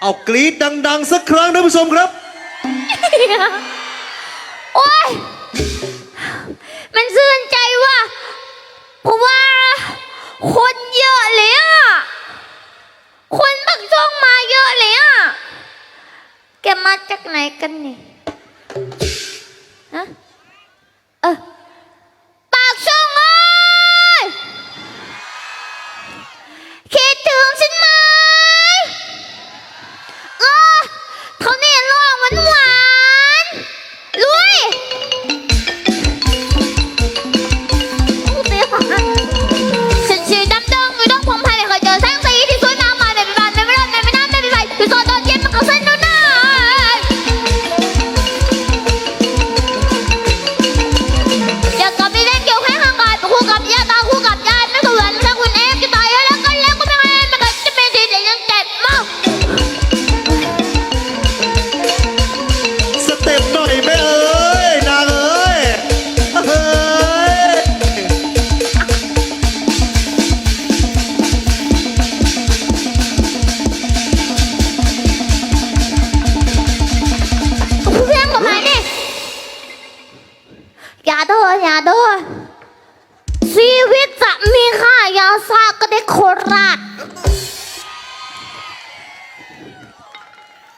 เอากรี๊ดดัง ๆ สักครั้งท่านผู้ชมครับ โอ้ยมันซื่นใจว่ะเพราะว่า คนเยอะเลยอะ คนบักช่องมาเยอะเลยอะ แกมาจากไหนกันนี่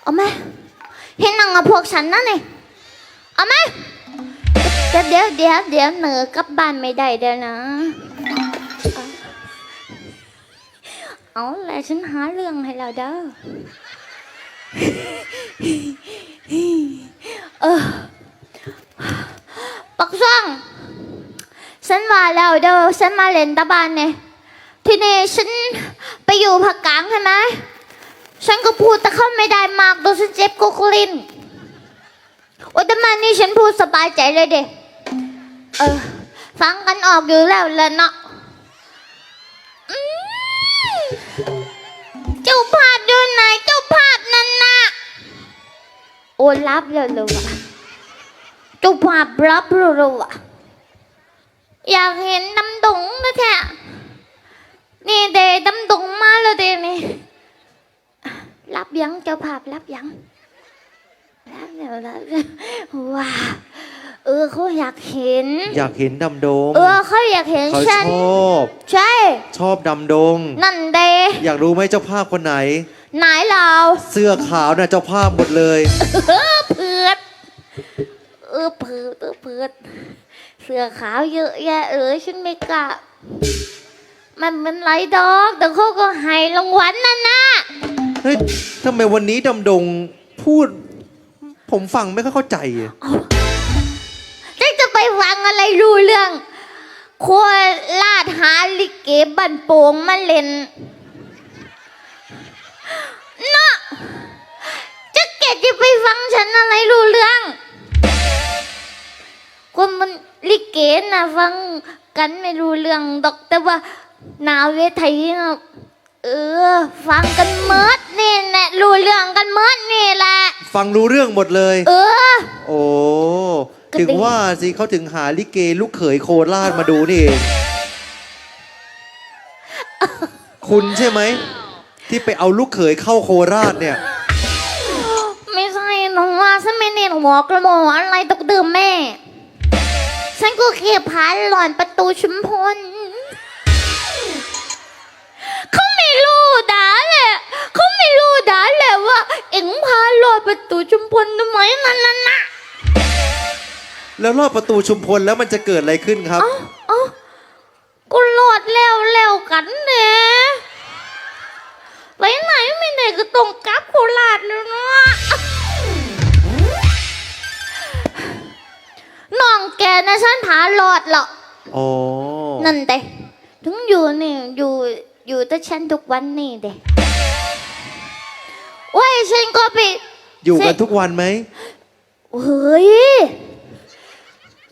เอาไหมเห็นหนังกับพวกฉันนั่นนี่เอาไหมเดี๋ยวเดี๋ยวเดี๋ยวเดี๋ยวเหนือกลับบ้านไม่ได้เดี๋ยวนะ เอาแหละฉันหาเรื่องให้เราเด้อเออปักซ่องฉันว่าแล้วเด้อฉันมาเล่นตะบานเนี่ยทีนี้ฉันไปอยู่ภาคกลางใช่ไหม ฉันก็พูดแต่เข้าไม่ได้มากโดนฉันเจ็บกุกลิ้นโอ้แต่มานี่ฉันพูดสบายใจเลยเด้เออ ฟังกันออกอยู่แล้วละเนาะเจ้าภาพอยู่ไหนเจ้าภาพนั่นน่ะโอ้รับเลยเลยวะเจ้าภาพรับเลยเลยวะอยากเห็นน้ำดงนะแท้นี่เดน้ำดงมาแล้วเดนี่ รับยังเจ้าภาพรับยังรับเดี๋ยวรับว้าเออเขาอยากเห็น อยากเห็นดำดง เออเขาอยากเห็นเขาฉันชอบ ใช่ ชอบดำดง นั่นเดอยากรู้ไหมเจ้าภาพคนไหน ไหนเราเสื้อขาวน่ะเจ้าภาพหมดเลย เออเพือดเออเพือดเออเพือดเสื้อขาวเยอะแยะเออฉันไม่กล้ามันเป็นไรดอกแต่เขาก็ให้รางวัลนั่นนะ เฮ้ยทำไมวันนี้ดำดงพูด ผมฟังไม่ค่อยเข้าใจอะจะจะไปฟังอะไรรู้เรื่อง โคราชหาลิเกบันโป่งมาเล่นเนาะจะเกดจะไปฟังฉันอะไรรู้เรื่อง คนมันลิเกนะฟังกันไม่รู้เรื่องดอกแต่ว่าหนาเวทีนะ เออ ฟังกันเมิดนี่แหละรู้เรื่องกันเมิดนี่แหละ ฟังรู้เรื่องหมดเลย เออ โอ้ ก็ถึงดี ว่าสิเขาถึงหาลิเกลูกเขยโคราชมาดูนี่เองคุณใช่ไหม ที่ไปเอาลูกเขยเข้าโคราชเนี่ย ไม่ใช่น้องว่าฉันไม่เน้นหัวกระโหมกอะไรตกดื่มแม่ ฉันก็แค่พาหล่อนประตูชุมพล ด่าเลยเขาไม่รู้ด่าเลยว่า เอ็งพาหลอดประตูชุมพลทำไมนั่นน่ะนะแล้วรอบประตูชุมพลแล้วมันจะเกิดอะไรขึ้นครับ เอ้าเอ้าก็หลอดแล้วแล้วกันเนี่ยไปไหนไม่ไหนก็ต้องกลับโคราชแล้วเนาะน้องแกนะฉันพาหลอดหรอกอ๋อ นั่นเด้ถึงอยู่นี่อยู่ อยู่แต่ฉันทุกวันนี่เด้โอ้ยฉันก็ไปอยู่กันทุกวันไหมเฮ้ย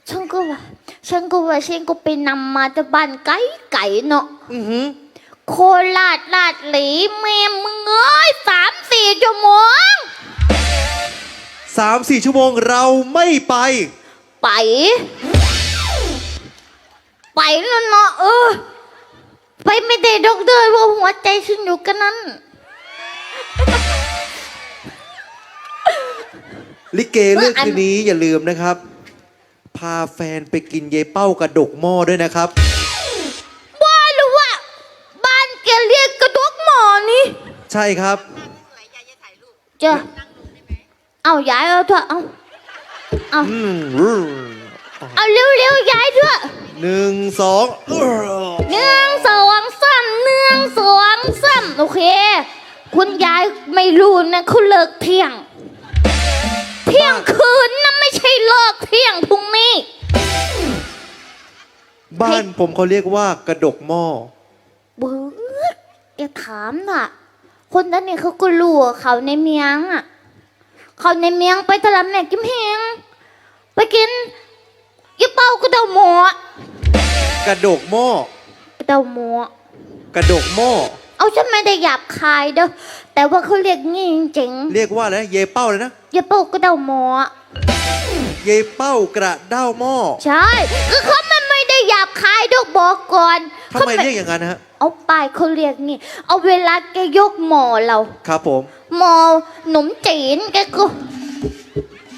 ฉันก็ว่า ฉันก็ว่าฉันก็ไปนำมาจากบ้านไก่ไก่เนาะอือหือโคราชลาดหลีแม่มึงเอ้ยสามสี่ชั่วโมงสามสี่ชั่วโมงเราไม่ไป ไป ไปแล้วเนาะเออ ไปไม่ได้ดอกเดยเพราะหัวใจฉันอยู่กันนั้น ลิเกเรื่องคืนนี้อย่าลืมนะครับ พาแฟนไปกินเยเป้ากระดกหม้อด้วยนะครับบ้าหรือว่า บ้านแกเรียกกระดกหมอนี่ ใช่ครับเจ้าเอาย้ายเอาเถอะเอาเอาอืมเอาเร็วๆย้ายเถอะหนึ่งสองอื้อหนึ่งสอ โอเค คุณยายไม่รู้นะเขาเลิกเที่ยง เที่ยงคืนนะไม่ใช่เลิกเที่ยงพรุ่งนี้ บ้านผมเขาเรียกว่ากระดกหม้อเบิร์ดอย่าถามน่ะ คนนั้นนี่เขาก็รู้ว่าเขาในเมียงอะ เขาในเมียงไปตลาดแม่กิมเฮงไปกินยี่เป้ากระเดาหมูอะกระดกหม้อกระเดาหมูอะกระดกหม้อ เอาฉันไม่ได้หยาบคายเด้อแต่ว่าเขาเรียกงี้จริงเรียกว่าอะไรนะเยเป้าเลยนะๆยี่เป้ากระเดาหมูอะเยเป้ากระเด้าหม้อใช่คือเขามันไม่ได้หยาบคายดอกบอกก่อนทำไมขาเรียกอย่างนั้นนะฮะ เอาไปายเขาเรียกงี้ เอาเวลาแกยกหมอเรา ครับผม หมอหนุ่มจีนแกก็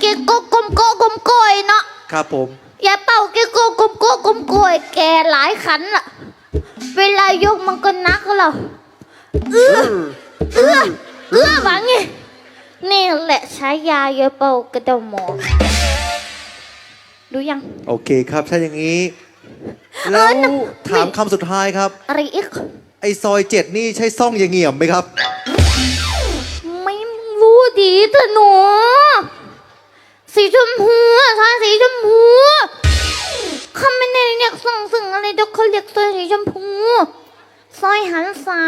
แกก็กลมโก้กลมโกยเนาะครับผม อย่าเป่าแกก็กลมโก้กลมโกยแกหลายขันล่ะ เวลายกมันก็นักเรา เอื้อเอื้อเอื้อหวังไงนี่แหละใช้ยาอย่าเป่ากระดาหมอดูยัง โอเคครับถ้าอย่างนี้ แล้อวน่ะ ถามคำสุดท้ายครับ อะไรอีก ไอซอยเจ็ดนี่ใช่ซ่องยายเงี่ยมไหมครับ ไม่รู้ดีแต่หนู สีชมพูอะค่สีชมพูเขาไม่ได้เรียกส่งสึงอะไรเดี๋ยวเขาเรียกซอยสีชมพู ซอยหันษา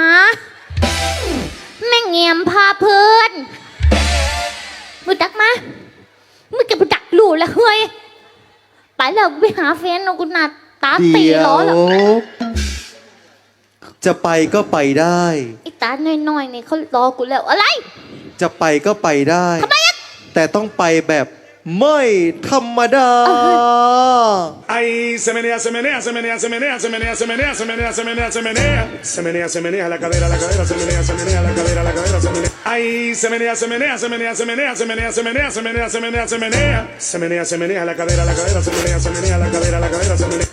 เงียมพาเพลินมือดักมามือจะไปดักลูแล้วเฮ้ยไปแล้วไปหาแฟนเอากูหนาตาตีเดี๋ยล้อวแล้วจะไปก็ไปได้ ไอ้ตาน้อยๆนี่เขารอกูแล้วอะไร จะไปก็ไปได้ ทำไมอะ แต่ต้องไปแบบ ไม่ธรรมดา Ay, se menea, se menea, se menea, se menea, se menea, se menea, se menea, se menea, se menea. Se menea, se menea la cadera, la cadera, se menea, se menea la cadera, la cadera, se menea. Ay, se menea, se menea, se menea, se menea, se menea, se menea, se menea, se menea, se menea. Se menea, se menea la cadera, la cadera, se menea, se menea la cadera, la cadera, se menea.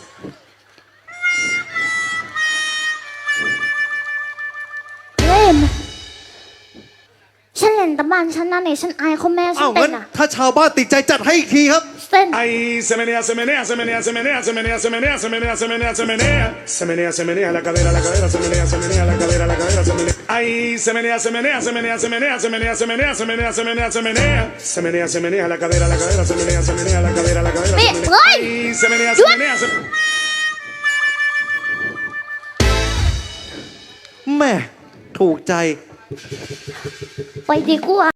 เล่นแต่บ้านฉันนะเนี่ยฉันอายเขาแม่ฉัอ้านวเต้งั้นนอะถ้าชาวบ้านติดใจจัดให้อีกทีครับเต้น Ay, se menea, se menea, se menea, se menea, se menea, se menea, se menea, se menea, se menea. Se menea, se menea la cadera, la cadera, se menea, se menea la cadera, la cadera, se menea. Ay, se menea, se menea, se menea, se menea, se menea, se menea, se menea, se menea, se menea. Se menea, se menea la cadera, la cadera, se menea, se menea la cadera, la cadera, se Mira, menea. ay. Ay, se menea, se menea, se แม่ถูกใจ ไปดีกว่า